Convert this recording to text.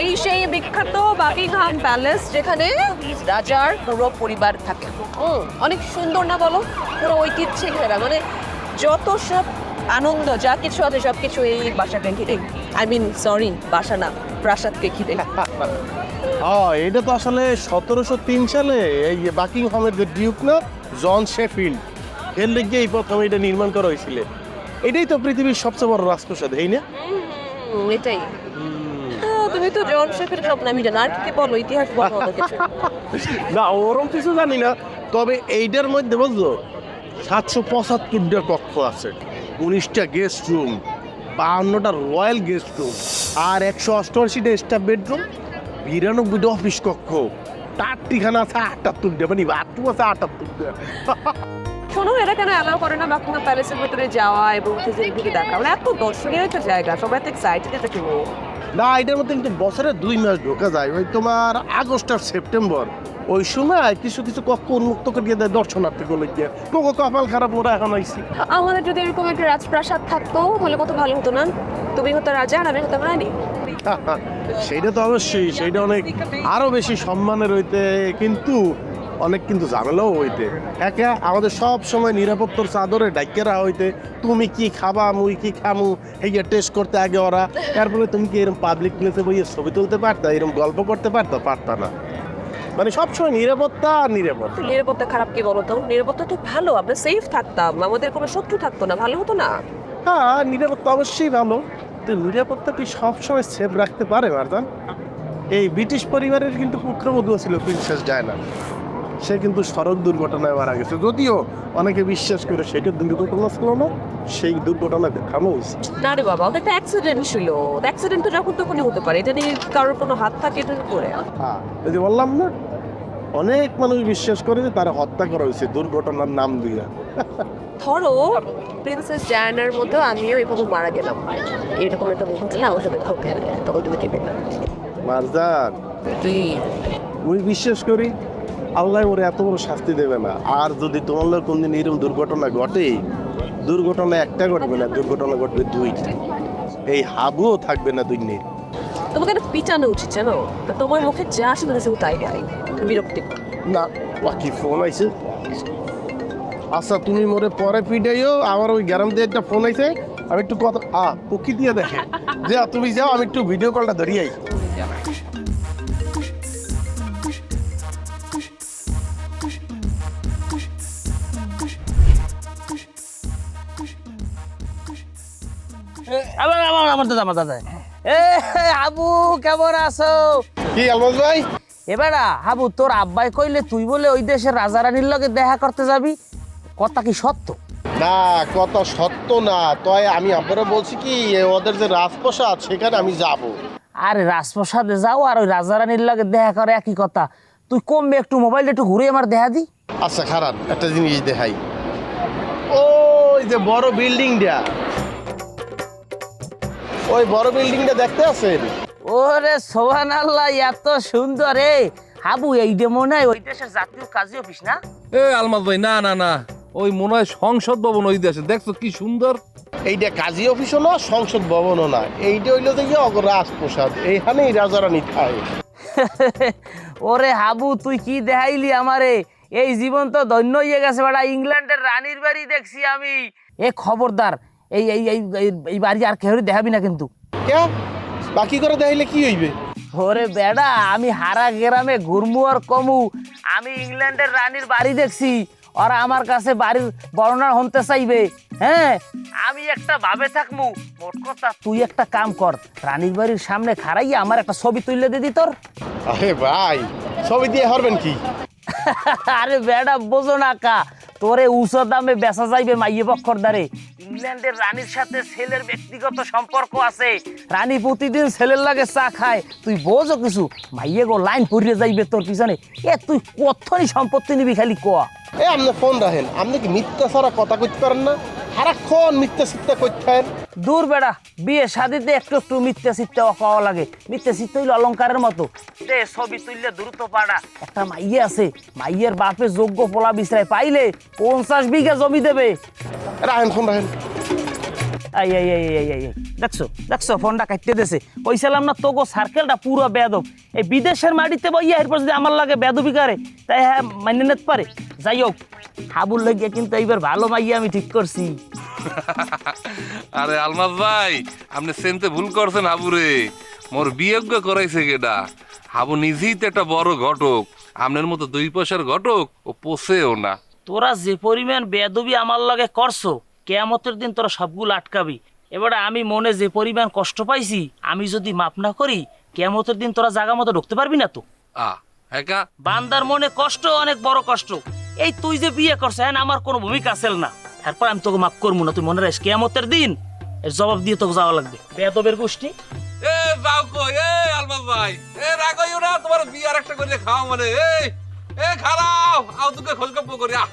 এই সেই বিখ্যাত বাকিংহাম প্যালেস যেখানে রাজার পুরো পরিবার থাকে। অনেক সুন্দর না বলো? পুরো ঐতিহ্যে ঘেরা মানে যত সব আনন্দ যা কিছু আছে সব কিছু এই বাসাকে ঘিরে। আই মিন সরি বাসা না প্রাসাদকে ঘিরে। হ্যাঁ এটা তো আসলে সতেরোশো তিন সালে এই বাকিং হোমের যে ডিউক না জন শেফিল্ড এর লেগে এই প্রথম এটা নির্মাণ করা হয়েছিল। এটাই তো পৃথিবীর সবচেয়ে বড় রাজপ্রাসাদ এই না? এটাই। তুমি তো জন শেফের সব নামই জানো আর কি বলো ইতিহাস বলো না ওরম কিছু জানি না তবে এইটার মধ্যে বুঝলো সাতশো পঁচাত্তরটা কক্ষ আছে। উনিশটা গেস্ট রুম বাহান্নটা রয়্যাল গেস্ট রুম আর একশো অষ্টআশিটা স্টাফ বেডরুম বিরানব্বইটা অফিস কক্ষ। চারটিখানা আছে আটাত্তরটা মানে বাথরুম আছে আটাত্তরটা। শোনো এরা কেন অ্যালাউ করে না বাকিংহাম প্যালেসের ভিতরে যাওয়া এবং দেখা মানে এত দর্শনীয় একটা জায়গা সবাই তো এক্সাইটেড এটা কেউ না এটার মধ্যে কিন্তু বছরে দুই মাস ঢোকা যায়। ওই তোমার আগস্ট আর সেপ্টেম্বর। ওই সময় কিছু কিছু কক্ষ উন্মুক্ত করিয়ে দেয় দর্শনার্থী গুলো গিয়ে। তোকে কপাল খারাপ ওরা এখন আইসি। আমাদের যদি এরকম একটা রাজপ্রাসাদ থাকতো তাহলে কত ভালো হতো না? তুমি হতো রাজা আর আমি হতাম রানী। সেইটা তো অবশ্যই সেইটা অনেক আরও বেশি সম্মানের হইতে কিন্তু অনেক কিন্তু ঝামেলাও হইতে। একে আমাদের সব সময় নিরাপত্তার চাদরে ডাইকেরা হইতে তুমি কি খাবা? মুই কি খামু? এই টেস্ট করতে আগে ওরা। তারপরে তুমি কি এরকম পাবলিক প্লেসে বইয়ে ছবি তুলতে পারতা? এরকম গল্প করতে পারতা? পারতা না। মানে সবসময় নিরাপত্তা আর নিরাপত্তা। নিরাপত্তা খারাপ কি বলো তো নিরাপত্তা তো ভালো আমরা সেফ থাকতাম। আমাদের কোনো শত্রু থাকতো না। ভালো হতো না? হ্যাঁ নিরাপত্তা অবশ্যই ভালো। তো নিরাপত্তা কি সবসময় সেফ রাখতে পারে মারদান এই ব্রিটিশ পরিবারের কিন্তু পুত্রবধূ ছিল প্রিন্সেস ডায়না সে কিন্তু সড়ক দুর্ঘটনায় মারা গেছে। যদিও অনেকে বিশ্বাস করে সেটা দুর্ঘটনা ছিল না সেই দুর্ঘটনা দেখানো হয়েছে। না রে বাবা ওটা একটা অ্যাক্সিডেন্ট ছিল। অ্যাক্সিডেন্ট তো যখন তখনই হতে পারে এটা নিয়ে কারোর কোনো হাত থাকে এটার উপরে হ্যাঁ ওই যে বললাম না অনেক মানুষ বিশ্বাস করে যে তারা হত্যা করা হয়েছে দুর্ঘটনার নাম দিয়ে। ধরো প্রিন্সেস ডায়ানার মধ্যে আমিও এভাবে মারা গেলাম। এরকম একটা মুখ না আমার সাথে কাউকে তখন তুমি কি করবে তুই আমি বিশ্বাস করি আল্লাহ ওরে এত বড় শাস্তি দেবে না। আর যদি তোমার কোনদিন এরকম দুর্ঘটনা ঘটে দুর্ঘটনা একটা ঘটবে না দুর্ঘটনা ঘটবে দুইটা। এই হাবুও থাকবে না দুই নেই তোমাকে পিটানো উচিত জানো? তোমার মুখে যা শুনেছে তাই গাই বিরক্তি না বাকি ফোন আইছে। আচ্ছা তুমি মোরে পরে পিটাইও আমার ওই গ্যারাম দিয়ে একটা ফোন আইছে। আমি একটু কথা আ উকি দিয়ে দেখে যে তুমি যাও আমি একটু ভিডিও কলটা ধরিয়ে আই আবার আমার আমার দাদা আমার দাদা। এ হাবু কেমন আছো? কি আলমাজ ভাই? এবারা হাবু তোর আব্বাই কইলে তুই বলে ওই দেশের রাজা রানীর লগে দেখা করতে যাবি? কথা কি সত্য? না কত সত্য না। তয় আমি আপনারা বলছি কি ওদের যে রাজপ্রসাদ সেখানে আমি যাব। আরে রাজপ্রসাদে যাও আর ওই রাজা রানীর লগে দেখা করে একই কথা। তুই কমবে একটু মোবাইলটা একটু ঘুরে আমার দেখা দি। আচ্ছা খারাপ। একটা জিনিস দেখাই। ওই যে বড় বিল্ডিংটা। ওই বড় বিল্ডিংটা দেখতে আছেন? ওরে সোহান আল্লাহ এত সুন্দর রে হাবু এইটা মনে হয় ওই দেশের জাতীয় কাজী অফিস না? এ আলমাজ ভাই না না না। ওই মনে হয় সংসদ ভবন ওই দেশে। দেখছ কি সুন্দর? এইটা কাজী অফিসও না সংসদ ভবনও না। এইটা হইল দেখি অগ রাজপ্রসাদ। এইখানেই রাজারানী খায় ওরে হাবু তুই কি দেখাইলি আমারে? এই জীবন তো ধন্য হয়ে গেছে বেটা। ইংল্যান্ডের রানীর বাড়ি দেখছি আমি। এ খবরদার এই এই এই এই- বাড়ি আর কেউ দেখাবি না কিন্তু। কে বাকি করে দেখাইলে কি হইবে? ওরে বেডা আমি হারা গ্রামে ঘুরমু আর কমু। আমি ইংল্যান্ডের রানীর বাড়ি দেখছি। ওরা আমার কাছে বাড়ির বর্ণনা হতে চাইবে। হ্যাঁ আমি একটা ভাবে থাকমু। মোট কথা তুই একটা কাম কর। রানীর বাড়ির সামনে খাড়াইয়া আমার একটা ছবি তুললে দিদি তোর। আরে ভাই ছবি দিয়ে হরবেন কি? আরে বেডা বোঝো না কা। তোরে উঁচু দামে বেচা যাইবে মাইয়ে পক্ষর দ্বারে। ইংল্যান্ডের রানীর সাথে ছেলের ব্যক্তিগত সম্পর্ক আছে। রানী প্রতিদিন ছেলের লাগে চা খায়। তুই বোঝো কিছু মাইয়ে গো লাইন পড়িয়ে যাইবে তোর পিছনে। এ তুই কতনি সম্পত্তি নিবি খালি কোয়া এ আপনি ফোন রাখেন আপনি কি মিথ্যা ছাড়া কথা কইতে পারেন না? সারাক্ষণ মিথ্যা চিত্তা করতেন দূর বেড়া বিয়ে শাদিতে একটু একটু মিথ্যে চিত্তে পাওয়া লাগে। মিথ্যে চিত্তে হইল অলঙ্কারের মতো। দে ছবি তুললে দ্রুত পাড়া। একটা মাইয়ে আছে মাইয়ের বাপে যোগ্য পোলা বিছরায় পাইলে পঞ্চাশ বিঘা জমি দেবে। রাখেন ফোন এই এই এই এই এই এই দেখছ দেখছ ফোনটা কাটতে দেছে। কইছিলাম না তোগো সার্কেলটা পুরো বেদব এই বিদেশের মাটিতে বইয়া এরপর যদি আমার লাগে বেদবি করে তাই হ্যাঁ মাইনে নিতে পারে। যাই হোক হাবুর লাগিয়ে কিন্তু এইবার ভালো মাইয়া আমি ঠিক করছি। আরে আলমাস ভাই আপনি সেনতে ভুল করছেন হাবুরে। মোর বিয়োগ্য করাইছে কেডা হাবু নিজেই তো একটা বড় ঘটক। আপনার মতো দুই পয়সার ঘটক ও পোষেও না। তোরা যে পরিমাণ বেদবি আমার লগে করছ কেয়ামতের দিন তোরা সবগুলো আটকাবি। এবারে আমি মনে যে পরিমাণ কষ্ট পাইছি আমি যদি মাপ না করি কেয়ামতের দিন তোরা জাগা মতো ঢুকতে পারবি না তো। আ বান্দার মনে কষ্ট অনেক বড় কষ্ট। এই তুই যে বিয়ে করছ হ্যাঁ আমার কোনো ভূমিকা আছিল না। তারপর আমি তোকে মাফ করব না তুই মনে রাখিস কেয়ামতের দিন এর জবাব দিয়ে তোকে যাওয়া লাগবে। বেদবের গোষ্ঠী। এ কই এ আলমাস ভাই। এ রাগইও না তোমার বিয়ার একটা করে খাও মানে এই। এ খারাপ আও তোকে খোঁজ খবর করি আহ।